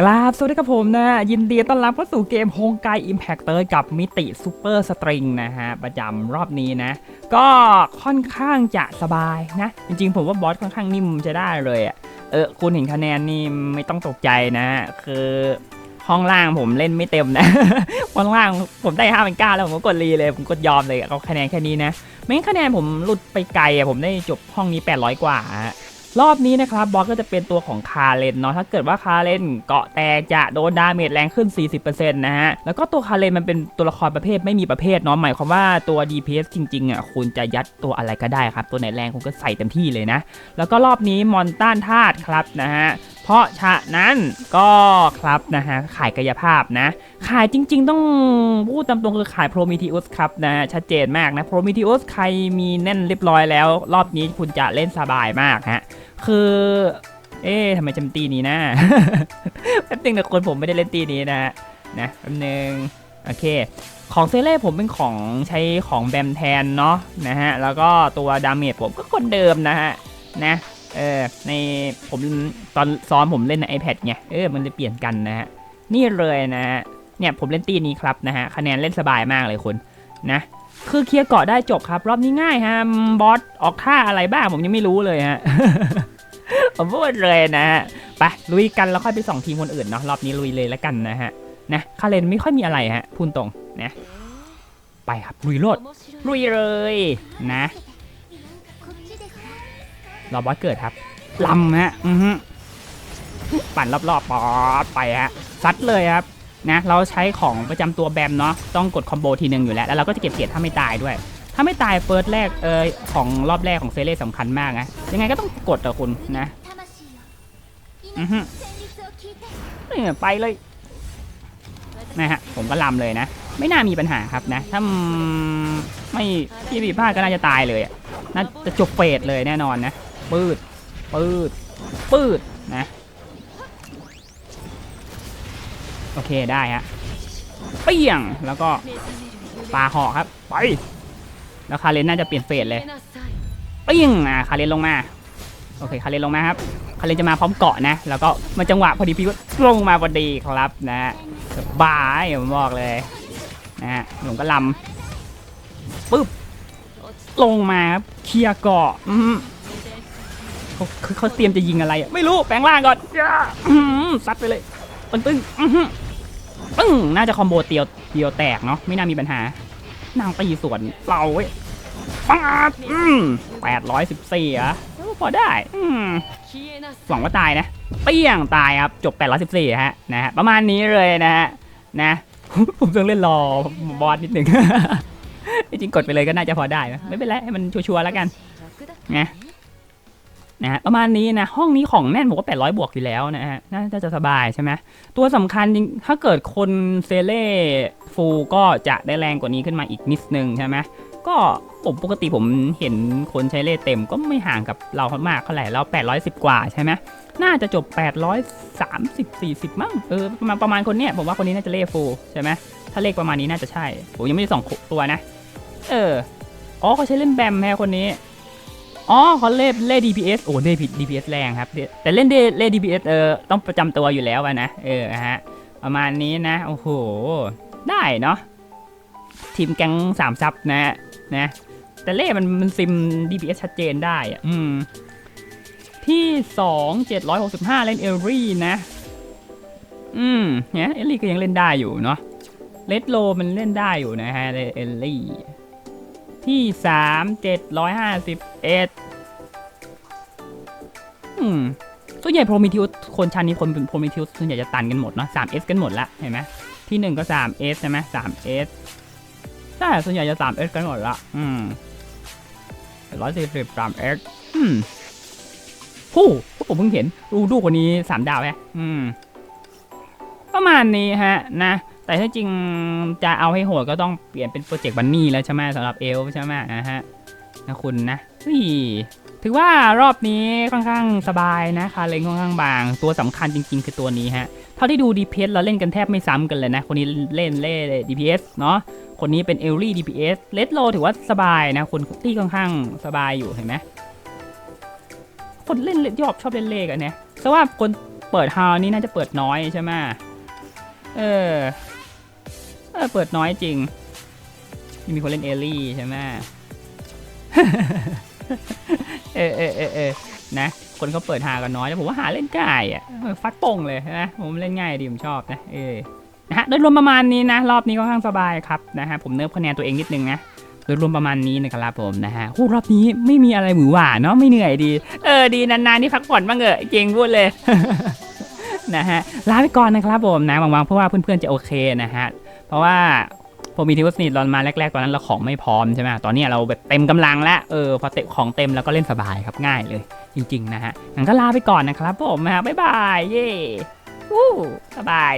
กราบสวัสดีครับผมนะ ยินดีต้อนรับเข้าสู่เกมโฮงไกอิมแพคเตอร์กับมิติซูเปอร์สตริงนะฮะ ประจำรอบนี้นะ ก็ค่อนข้างจะสบายนะ จริงๆผมว่าบอสค่อนข้างนิ่มจะได้เลยอะเออ คุณเห็นคะแนนนี่ไม่ต้องตกใจนะ คือห้องล่างผมเล่นไม่เต็มนะ ห้องล่างผมได้ห้าเป็นเก้าแล้วผมก็กดรีเลย ผมกดยอมเลยเอาคะแนนแค่นี้นะ ไม่งั้นคะแนนผมหลุดไปไกลอะผมได้จบห้องนี้ 800 กว่าฮะ รอบนี้นะครับบอสก็จะเป็นตัวของคาเลนเนาะถ้าเกิดว่าคาเลนเกาะแตกจะโดนดาเมจแรงขึ้น 40%นะฮะแล้วก็ตัวคาเลนมันเป็นตัวละครประเภทไม่มีประเภทเนาะหมายความว่าตัว DPS จริงๆอะคุณจะยัดตัวอะไรก็ได้ครับ ตัวไหนแรงคุณก็ใส่เต็มที่เลยนะ แล้วก็รอบนี้มอนต้านธาตุครับนะฮะเพราะฉะนั้นก็ครับนะฮะขายกายภาพนะ ขายจริง ๆ ต้องพูดตามตรงคือขายโพรมิทิอุสครับนะฮะชัดเจนมากนะโพรมิทิอุสใครมีแน่นเรียบร้อยแล้ว รอบนี้คุณจะเล่นสบายมากฮะ คือ เอ๊ะทำไมจำตีนี้นะ แป๊บนึงนะคนผมไม่ได้เล่นตีนี้นะฮะนะแป๊บนึงโอเค ของเซเล่ผมเป็นของใช้ของแบมแทนเนาะนะฮะ แล้วก็ตัวดาเมจผมก็คนเดิมนะฮะ นะ เออ ในผมตอนซ้อมผมเล่นใน iPad ไง เออ มันเลยเปลี่ยนกันนะฮะ นี่เลยนะฮะ เนี่ยผมเล่นตีนี้ครับนะฮะ คะแนนเล่นสบายมากเลยคุณ นะ คือเคลียร์เกาะได้จบครับ รอบนี้ง่ายฮะ บอสออกท่าอะไรบ้างผมยังไม่รู้เลยฮะ ผมพูดเลยนะฮะไปลุยกันแล้วค่อยไปส่องทีมคนอื่นเนาะรอบนี้ลุยเลยแล้วกันนะฮะนะคาเลนไม่ค่อยมีอะไรฮะพูดตรงนะไปครับลุยโลดลุยเลยนะรอบอสเกิดครับลำฮะอือฮึปั่นรอบๆปอดไปฮะซัดเลยครับนะเราใช้ของประจำตัวแบมเนาะต้องกดคอมโบทีหนึ่งอยู่แล้วแล้วเราก็จะเก็บเกียรติถ้าไม่ตายด้วย ถ้าไม่ตายเฟิร์สแรกเออของรอบแรกของเซเล่สำคัญมากนะยังไงก็ต้องกดต่อคุณนะ อือฮึนี่ไปเลยนะฮะผมก็ลำเลยนะ ไม่น่ามีปัญหาครับนะ ถ้าไม่ที่ผิดพลาดก็น่าจะตายเลยน่าจะจบเฟสเลยแน่นอนนะปืดปืดปืดนะ โอเคได้ฮะเปี้ยงแล้วก็ปลาหอกครับไปแล้วคาเรนน่าจะเปลี่ยนเฟสเลยเปี้ยงอะคาเรนลงมา โอเคคาเรนลงมาครับ คาเรนจะมาพร้อมเกาะนะ แล้วก็มาจังหวะพอดีพี่ก็ลงมาพอดีครับนะสบายผมบอกเลยนะฮะผมก็ลำปึ๊บลงมาครับเคลียร์เกาะอืมเขาเขาเตรียมจะยิงอะไรอะไม่รู้แปลงร่างก่อนย่าซัดไปเลยปึ้งปึ้งอื้อหือปึ้งน่าจะคอมโบเตียวเตียวแตกเนาะไม่น่ามีปัญหานางตีสวนเราเว้ย ปังอืมแปดร้อยสิบสี่อะพอได้อืมหวังว่าตายนะ เปี้ยงตายครับ จบ814ฮะนะฮะประมาณนี้เลยนะฮะนะผมต้องเล่นรอบอสนิดหนึ่งจริงกดไปเลยก็น่าจะพอได้นะไม่เป็นไรให้มันชัวร์ๆแล้วกันนะนะฮะประมาณนี้นะห้องนี้ของแน่นผมว่า800 บวกอยู่แล้วนะฮะน่าจะสบายใช่ไหมตัวสำคัญจริงถ้าเกิดคนเซเล่ฟูลก็จะได้แรงกว่านี้ขึ้นมาอีกนิดนึงใช่ไหม ก็ผมปกติผมเห็นคนใช้เล่เต็มก็ไม่ห่างกับเรามากเท่าไหร่เรา 810 กว่าใช่ไหมน่าจะจบ 830 40 มั้งเออประมาณประมาณคนเนี้ยผมว่าคนนี้น่าจะเล่ฟูใช่ไหมถ้าเลขประมาณนี้น่าจะใช่ ผมยังไม่ได้สองตัวนะ เอออ๋อเขาใช้เล่นแบมแม่คนนี้อ๋อเขาเล่นเล่ DPS โอ้เล่ DPS แรงครับ แต่เล่นเล่เล่ DPS เออต้องประจำตัวอยู่แล้วนะเออฮะประมาณนี้นะโอ้โหได้เนาะทีมแก๊งสามซับนะ นะแต่เล่มันมันซิม DPS ชัดเจนได้อะอืม ที่2 765เล่นเอลรี่นะ อืมเนี่ยเอลลี่ก็ยังเล่นได้อยู่เนาะเลดโลมันเล่นได้อยู่นะฮะเอลลี่ ที่3 751อืมส่วนใหญ่โพรมิทิวคนชั้นนี้คนเป็นโพรมิทิวส่วนใหญ่จะตันกันหมดเนาะ 3S กันหมดละเห็นไหมที่1ก็ 3S ใช่ไหม 3S ใช่ส่วนใหญ่จะ 3S กันหมดละ อืมร้อยสี่สิบสาม S อืมผู้ผมเพิ่งเห็นดูดูคนนี้สามดาวแฮะอืม ประมาณนี้ฮะ นะ แต่ถ้าจริงจะเอาให้โหดก็ต้องเปลี่ยนเป็นโปรเจกต์บันนี่แล้วใช่ไหมสำหรับเอลใช่ไหมนะฮะ นะคุณนะอุ้ยถือว่ารอบนี้ค่อนข้างสบายนะคาเลงค่อนข้างบาง ตัวสำคัญจริง ๆ คือตัวนี้ฮะ เท่าที่ดู DPS เราเล่นกันแทบไม่ซ้ำกันเลยนะ คนนี้เล่นเล่ DPS เนาะคนนี้เป็นเอลลี่ DPS เลดโลถือว่าสบายนะ คนที่ค่อนข้างสบายอยู่เห็นไหมคนเล่นยอบชอบเล่นเลขอะเนี่ยแต่ว่าคนเปิดฮาวนี่น่าจะเปิดน้อยใช่ไหมเออเออเปิดน้อยจริง มีคนเล่นเอลลี่ใช่ไหมเออเออเออเออนะ คนเขาเปิดหากันน้อยแต่ผมว่าหาเล่นง่ายอะเออฟัดโป่งเลยนะผมเล่นง่ายดีผมชอบนะเออนะฮะโดยรวมประมาณนี้นะ รอบนี้ก็ค่อนข้างสบายครับนะฮะผมเนิร์ฟคะแนนตัวเองนิดนึงนะโดยรวมประมาณนี้นะครับผมนะฮะโอ้รอบนี้ไม่มีอะไรหวือหวาเนาะไม่เหนื่อยดี เออดีนานๆนี่พักผ่อนบ้างเออะจริงพูดเลยนะฮะลาไปก่อนนะครับผมนะหวังๆเพราะว่าเพื่อนๆจะโอเคนะฮะเพราะว่าพอมีทีวสนิทตอนมาแรกๆ ตอนนั้นเราของไม่พร้อมใช่ไหมตอนนี้เราแบบเต็มกำลังแล้วเออพอเต็มของเต็มแล้วก็เล่นสบายครับง่ายเลย จริง ๆ นะฮะงั้นก็ลาไปก่อนนะครับผมนะฮะบ๊ายบาย เย้วู้สบาย